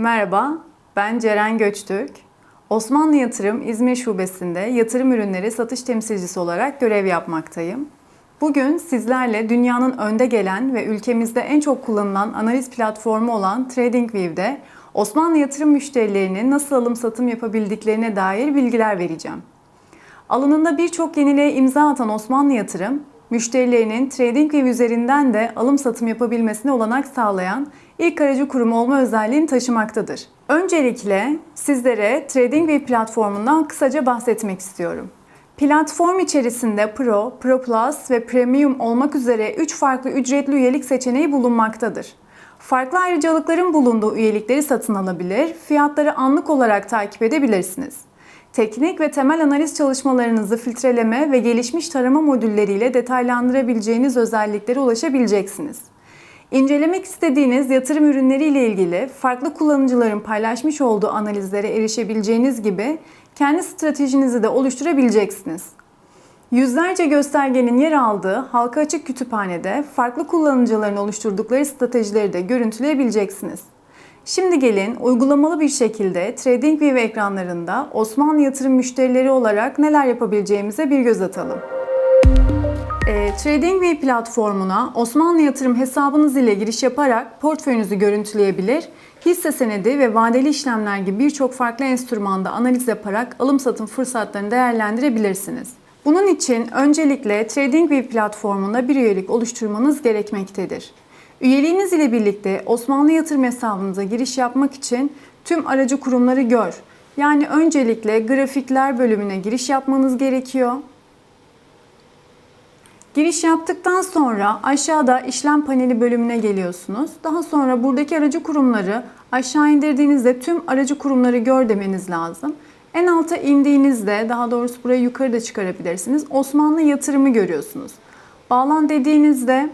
Merhaba, ben Ceren Göçtürk. Osmanlı Yatırım İzmir Şubesi'nde yatırım ürünleri satış temsilcisi olarak görev yapmaktayım. Bugün sizlerle dünyanın önde gelen ve ülkemizde en çok kullanılan analiz platformu olan TradingView'de Osmanlı yatırım müşterilerinin nasıl alım satım yapabildiklerine dair bilgiler vereceğim. Alanında birçok yeniliğe imza atan Osmanlı Yatırım, müşterilerinin TradingView üzerinden de alım satım yapabilmesine olanak sağlayan ilk aracı kurum olma özelliğini taşımaktadır. Öncelikle sizlere TradingView platformundan kısaca bahsetmek istiyorum. Platform içerisinde Pro, Pro Plus ve Premium olmak üzere 3 farklı ücretli üyelik seçeneği bulunmaktadır. Farklı ayrıcalıkların bulunduğu üyelikleri satın alabilir, fiyatları anlık olarak takip edebilirsiniz. Teknik ve temel analiz çalışmalarınızı filtreleme ve gelişmiş tarama modülleriyle detaylandırabileceğiniz özelliklere ulaşabileceksiniz. İncelemek istediğiniz yatırım ürünleri ile ilgili farklı kullanıcıların paylaşmış olduğu analizlere erişebileceğiniz gibi kendi stratejinizi de oluşturabileceksiniz. Yüzlerce göstergenin yer aldığı halka açık kütüphanede farklı kullanıcıların oluşturdukları stratejileri de görüntüleyebileceksiniz. Şimdi gelin uygulamalı bir şekilde TradingView ekranlarında Osmanlı yatırım müşterileri olarak neler yapabileceğimize bir göz atalım. E, TradingView platformuna Osmanlı yatırım hesabınız ile giriş yaparak portföyünüzü görüntüleyebilir, hisse senedi ve vadeli işlemler gibi birçok farklı enstrümanda analiz yaparak alım satım fırsatlarını değerlendirebilirsiniz. Bunun için öncelikle TradingView platformunda bir üyelik oluşturmanız gerekmektedir. Üyeliğiniz ile birlikte Osmanlı yatırım hesabınıza giriş yapmak için tüm aracı kurumları gör. Yani öncelikle grafikler bölümüne giriş yapmanız gerekiyor. Giriş yaptıktan sonra aşağıda işlem paneli bölümüne geliyorsunuz. Daha sonra buradaki aracı kurumları aşağı indirdiğinizde tüm aracı kurumları gör demeniz lazım. En alta indiğinizde daha doğrusu burayı yukarı da çıkarabilirsiniz. Osmanlı yatırımı görüyorsunuz. Bağlan dediğinizde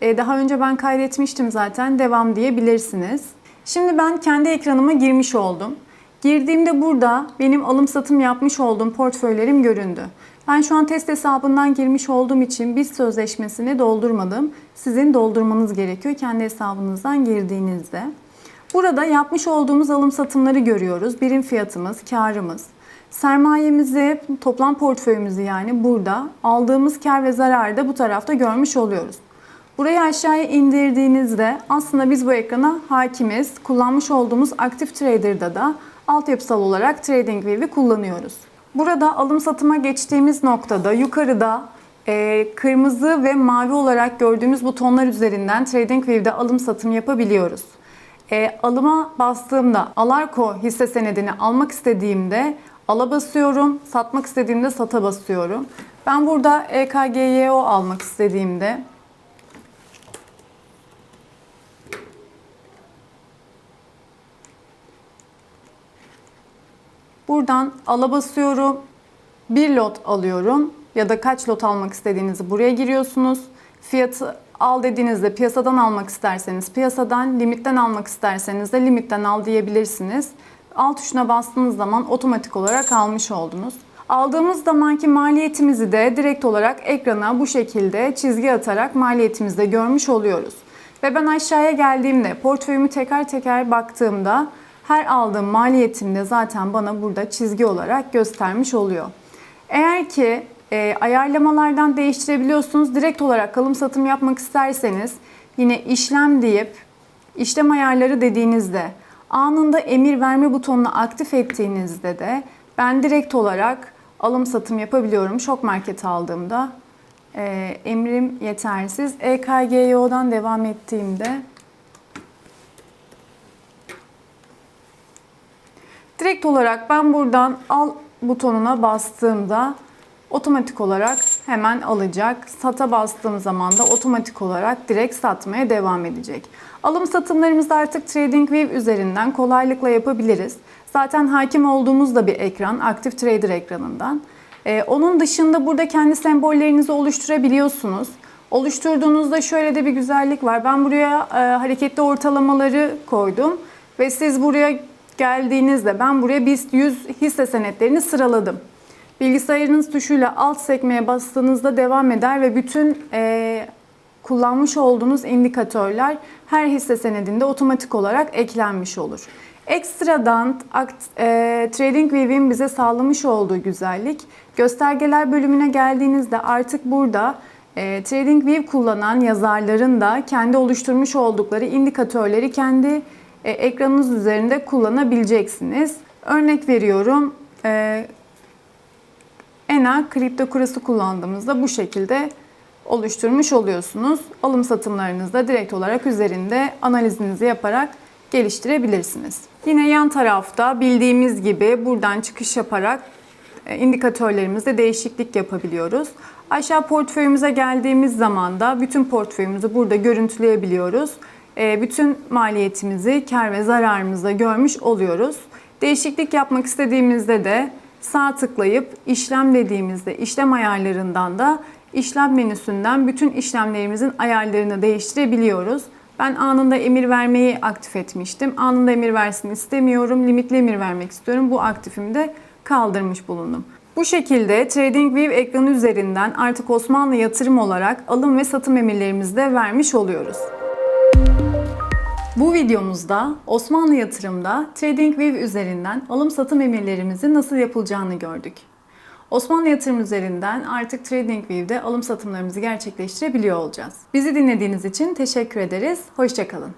e, daha önce ben kaydetmiştim zaten devam diyebilirsiniz. Şimdi ben kendi ekranıma girmiş oldum. Girdiğimde burada benim alım satım yapmış olduğum portföylerim göründü. Ben şu an test hesabından girmiş olduğum için BIST sözleşmesini doldurmadım. Sizin doldurmanız gerekiyor kendi hesabınızdan girdiğinizde. Burada yapmış olduğumuz alım satımları görüyoruz. Birim fiyatımız, karımız. Sermayemizi, toplam portföyümüzü yani burada aldığımız kar ve zararı da bu tarafta görmüş oluyoruz. Burayı aşağıya indirdiğinizde aslında biz bu ekrana hakimiz. Kullanmış olduğumuz Active Trader'da da altyapısal olarak TradingView'i kullanıyoruz. Burada alım satıma geçtiğimiz noktada yukarıda e, kırmızı ve mavi olarak gördüğümüz butonlar üzerinden TradingView'de alım satım yapabiliyoruz. E, alıma bastığımda Alarko hisse senedini almak istediğimde ala basıyorum, satmak istediğimde sata basıyorum. Ben burada EKGYO almak istediğimde Buradan ala basıyorum. Bir lot alıyorum ya da kaç lot almak istediğinizi buraya giriyorsunuz. Fiyatı al dediğinizde piyasadan almak isterseniz piyasadan, limitten almak isterseniz de limitten al diyebilirsiniz. Alt tuşuna bastığınız zaman otomatik olarak almış oldunuz. Aldığımız zamanki maliyetimizi de direkt olarak ekrana bu şekilde çizgi atarak maliyetimizi de görmüş oluyoruz. Ve ben aşağıya geldiğimde portföyümü teker teker baktığımda her aldığım maliyetimde zaten bana burada çizgi olarak göstermiş oluyor. Eğer ki e, ayarlamalardan değiştirebiliyorsunuz. Direkt olarak alım satım yapmak isterseniz yine işlem deyip işlem ayarları dediğinizde anında emir verme butonunu aktif ettiğinizde de ben direkt olarak alım satım yapabiliyorum. Şok market aldığımda e, emrim yetersiz. EKGYO'dan devam ettiğimde Direkt olarak ben buradan al butonuna bastığımda otomatik olarak hemen alacak. Sata bastığım zaman da otomatik olarak direkt satmaya devam edecek. Alım satımlarımızı artık TradingView üzerinden kolaylıkla yapabiliriz. Zaten hakim olduğumuz da bir ekran, Active Trader ekranından. Ee, onun dışında burada kendi sembollerinizi oluşturabiliyorsunuz. Oluşturduğunuzda şöyle de bir güzellik var. Ben buraya e, hareketli ortalamaları koydum ve siz buraya geldiğinizde ben buraya BIST 100 hisse senetlerini sıraladım. Bilgisayarınız tuşuyla alt sekmeye bastığınızda devam eder ve bütün e, kullanmış olduğunuz indikatörler her hisse senedinde otomatik olarak eklenmiş olur. Ekstradan e, TradingView'in bize sağlamış olduğu güzellik, göstergeler bölümüne geldiğinizde artık burada e, TradingView kullanan yazarların da kendi oluşturmuş oldukları indikatörleri kendi e, ekranınız üzerinde kullanabileceksiniz. Örnek veriyorum, e, ENA kripto kurası kullandığımızda bu şekilde oluşturmuş oluyorsunuz. Alım satımlarınızda direkt olarak üzerinde analizinizi yaparak geliştirebilirsiniz. Yine yan tarafta bildiğimiz gibi buradan çıkış yaparak e, indikatörlerimizde değişiklik yapabiliyoruz. Aşağı portföyümüze geldiğimiz zaman da bütün portföyümüzü burada görüntüleyebiliyoruz. E, Bütün maliyetimizi, kar ve zararımızı da görmüş oluyoruz. Değişiklik yapmak istediğimizde de sağ tıklayıp işlem dediğimizde işlem ayarlarından da işlem menüsünden bütün işlemlerimizin ayarlarını değiştirebiliyoruz. Ben anında emir vermeyi aktif etmiştim. Anında emir versin istemiyorum. Limitli emir vermek istiyorum. Bu aktifimi de kaldırmış bulundum. Bu şekilde TradingView ekranı üzerinden artık Osmanlı yatırım olarak alım ve satım emirlerimizi de vermiş oluyoruz. Bu videomuzda Osmanlı yatırımda TradingView üzerinden alım satım emirlerimizin nasıl yapılacağını gördük. Osmanlı yatırım üzerinden artık TradingView'de alım satımlarımızı gerçekleştirebiliyor olacağız. Bizi dinlediğiniz için teşekkür ederiz. Hoşçakalın.